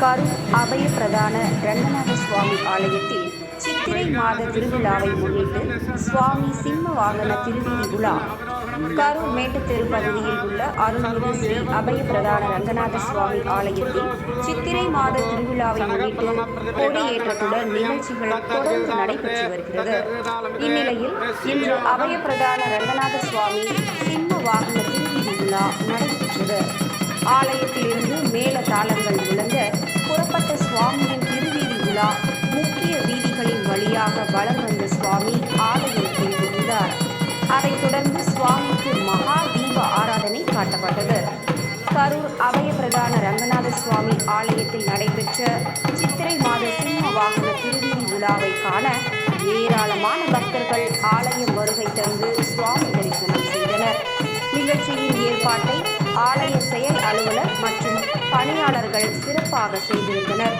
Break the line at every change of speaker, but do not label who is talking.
கரூர் அபய பிரதான ரங்கநாத சுவாமி ஆலயத்தில் சித்திரை மாத திருவிழாவை முன்னிட்டு சுவாமி சிம்ம வாகன திருவீதி உலா கரூர் மேட்டுத்தெரு பகுதியில் உள்ள அருள்மிகு ஸ்ரீ அபய பிரதான ரங்கநாத சுவாமி ஆலயத்தில் சித்திரை மாத திருவிழாவை முன்னிட்டு கொடியேற்றத்துடன் நிகழ்ச்சிகள் தொடர்ந்து நடைபெற்று வருகிறது. இந்நிலையில் இன்று அபய பிரதான ரங்கநாத சுவாமி சிம்ம வாகன திருவீதி உலா நடைபெற்றது. ஆலயத்திலிருந்து மேல தாளங்கள் முழங்க திருவீதி முக்கிய வீதிகளின் வழியாக வலம் வந்த சுவாமி ஆலயத்தில் இருந்தார். அதைத் தொடர்ந்து சுவாமிக்கு மகா தீப ஆராதனை காட்டப்பட்டது. கரூர் அபய பிரதான ரங்கநாத சுவாமி ஆலயத்தில் நடைபெற்ற சித்திரை மாத சிம்ம வாகன திருவிழி விழாவை காண ஏராளமான பக்தர்கள் ஆலயம் வருகை தந்து சுவாமி தரிசனம் செய்தனர். நிகழ்ச்சியின் ஏற்பாட்டை ஆலய செயல் அலுவலர் மற்றும் பணியாளர்கள் சிறப்பாக செய்திருந்தனர்.